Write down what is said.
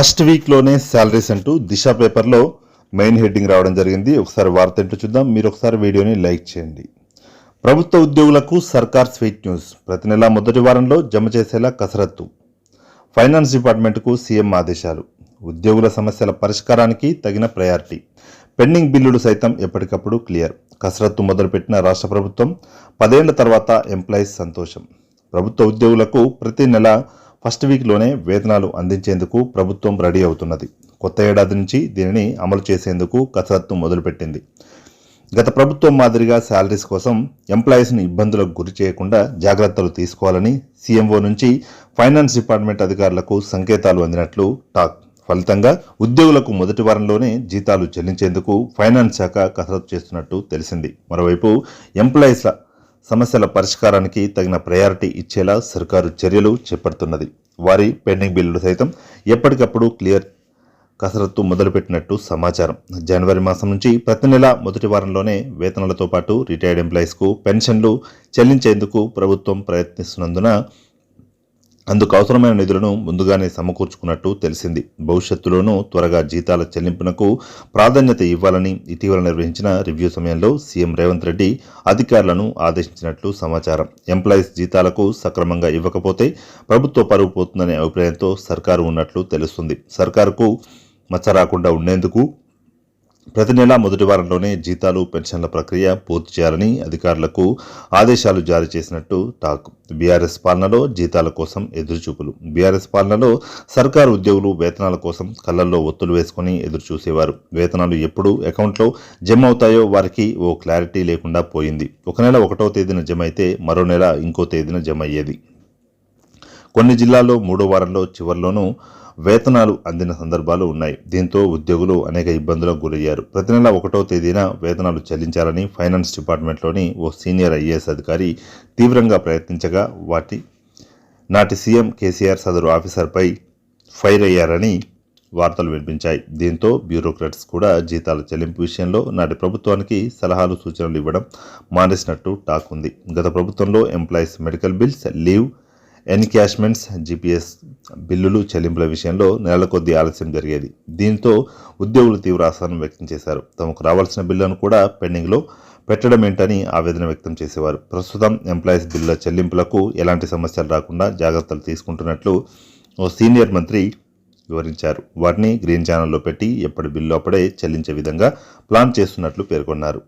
First వీక్లోనే salaries అంటూ దిశ పేపర్లో main heading రావడం జరిగింది. ఒకసారి వార్త ఏంటో చూద్దాం. మీరు ఒకసారి వీడియోని లైక్ చేయండి. ప్రభుత్వ ఉద్యోగులకు సర్కార్ స్వీట్ న్యూస్. ప్రతి నెల మొదటి వారంలో జమ చేసేలా కసరత్తు. ఫైనాన్స్ డిపార్ట్మెంట్కు సీఎం ఆదేశాలు. ఉద్యోగుల సమస్యల పరిష్కారానికి తగిన ప్రయారిటీ. పెండింగ్ బిల్లులు సైతం ఎప్పటికప్పుడు క్లియర్. కసరత్తు మొదలుపెట్టిన రాష్ట్ర ప్రభుత్వం పదేళ్ళ తర్వాత ఎంప్లాయీస్ సంతోషం. ప్రభుత్వ ఉద్యోగులకు ప్రతి నెల ఫస్ట్ వీక్లోనే వేతనాలు అందించేందుకు ప్రభుత్వం రెడీ అవుతున్నది. కొత్త ఏడాది నుంచి దీనిని అమలు చేసేందుకు కసరత్తు మొదలుపెట్టింది. గత ప్రభుత్వం మాదిరిగా శాలరీస్ కోసం ఎంప్లాయీస్ని ఇబ్బందులకు గురి చేయకుండా జాగ్రత్తలు తీసుకోవాలని సీఎంఓ నుంచి ఫైనాన్స్ డిపార్ట్మెంట్ అధికారులకు సంకేతాలు అందినట్లు టాక్. ఫలితంగా ఉద్యోగులకు మొదటి వారంలోనే జీతాలు చెల్లించేందుకు ఫైనాన్స్ శాఖ కసరత్తు చేస్తున్నట్టు తెలిసింది. మరోవైపు ఎంప్లాయీస్ల సమస్యల పరిష్కారానికి తగిన ప్రయారిటీ ఇచ్చేలా సర్కారు చర్యలు చేపడుతున్నది. వారి పెండింగ్ బిల్లులు సైతం ఎప్పటికప్పుడు క్లియర్ కసరత్తు మొదలుపెట్టినట్టు సమాచారం. జనవరి మాసం నుంచి ప్రతి నెల మొదటి వారంలోనే వేతనాలతో పాటు రిటైర్డ్ ఎంప్లాయీస్కు పెన్షన్లు చెల్లించేందుకు ప్రభుత్వం ప్రయత్నిస్తున్నందున అందుకు అవసరమైన నిధులను ముందుగానే సమకూర్చుకున్నట్టు తెలిసింది. భవిష్యత్తులోనూ త్వరగా జీతాల చెల్లింపునకు ప్రాధాన్యత ఇవ్వాలని ఇటీవల నిర్వహించిన రివ్యూ సమయంలో సీఎం రేవంత్ రెడ్డి అధికారులను ఆదేశించినట్లు సమాచారం. ఎంప్లాయీస్ జీతాలకు సక్రమంగా ఇవ్వకపోతే ప్రభుత్వ పరువు పోతుందనే అభిప్రాయంతో సర్కారు ఉన్నట్లు తెలుస్తుంది. సర్కారుకు మచ్చ రాకుండా ఉండేందుకు ప్రతి నెల మొదటి వారంలోనే జీతాలు పెన్షన్ల ప్రక్రియ పూర్తి చేయాలని అధికారులకు ఆదేశాలు జారీ చేసినట్టు టాక్. బీఆర్ఎస్ పాలనలో జీతాల కోసం ఎదురుచూపులు. బీఆర్ఎస్ పాలనలో సర్కారు ఉద్యోగులు వేతనాల కోసం కళ్ళల్లో ఒత్తులు వేసుకుని ఎదురుచూసేవారు. వేతనాలు ఎప్పుడు అకౌంట్లో జమ అవుతాయో వారికి ఓ క్లారిటీ లేకుండా పోయింది. ఒక నెల ఒకటో తేదీన జమ అయితే మరో నెల ఇంకో తేదీన జమ అయ్యేది కొన్ని జిల్లాల్లో మూడో వారంలో చివరిలోనూ వేతనాలు అందిన సందర్భాలు ఉన్నాయి. దీంతో ఉద్యోగులు అనేక ఇబ్బందులకు గురయ్యారు. ప్రతి నెల ఒకటో తేదీన వేతనాలు చెల్లించాలని ఫైనాన్స్ డిపార్ట్మెంట్లోని ఓ సీనియర్ ఐఏఎస్ అధికారి తీవ్రంగా ప్రయత్నించగా వాటి నాటి సీఎం కేసీఆర్ సదరు ఆఫీసర్పై ఫైర్ అయ్యారని వార్తలు వినిపించాయి. దీంతో బ్యూరోక్రాట్స్ కూడా జీతాల చెల్లింపు విషయంలో నాటి ప్రభుత్వానికి సలహాలు సూచనలు ఇవ్వడం మానేసినట్టు టాక్ ఉంది. గత ప్రభుత్వంలో employees medical bills leave encashments GPS బిల్లులు చెల్లింపుల విషయంలో నెలల కొద్ది ఆలస్యం జరిగేది. దీంతో ఉద్యోగులు తీవ్ర అసహనం వ్యక్తం చేశారు. తమకు రావాల్సిన బిల్లును కూడా పెండింగ్లో పెట్టడం ఏంటని ఆవేదన వ్యక్తం చేసేవారు. ప్రస్తుతం ఎంప్లాయీస్ బిల్లుల చెల్లింపులకు ఎలాంటి సమస్యలు రాకుండా జాగ్రత్తలు తీసుకుంటున్నట్లు ఓ సీనియర్ మంత్రి వివరించారు. వాటిని గ్రీన్ ఛానల్లో పెట్టి ఎప్పటి బిల్లు అప్పుడే చెల్లించే విధంగా ప్లాన్ చేస్తున్నట్లు పేర్కొన్నారు.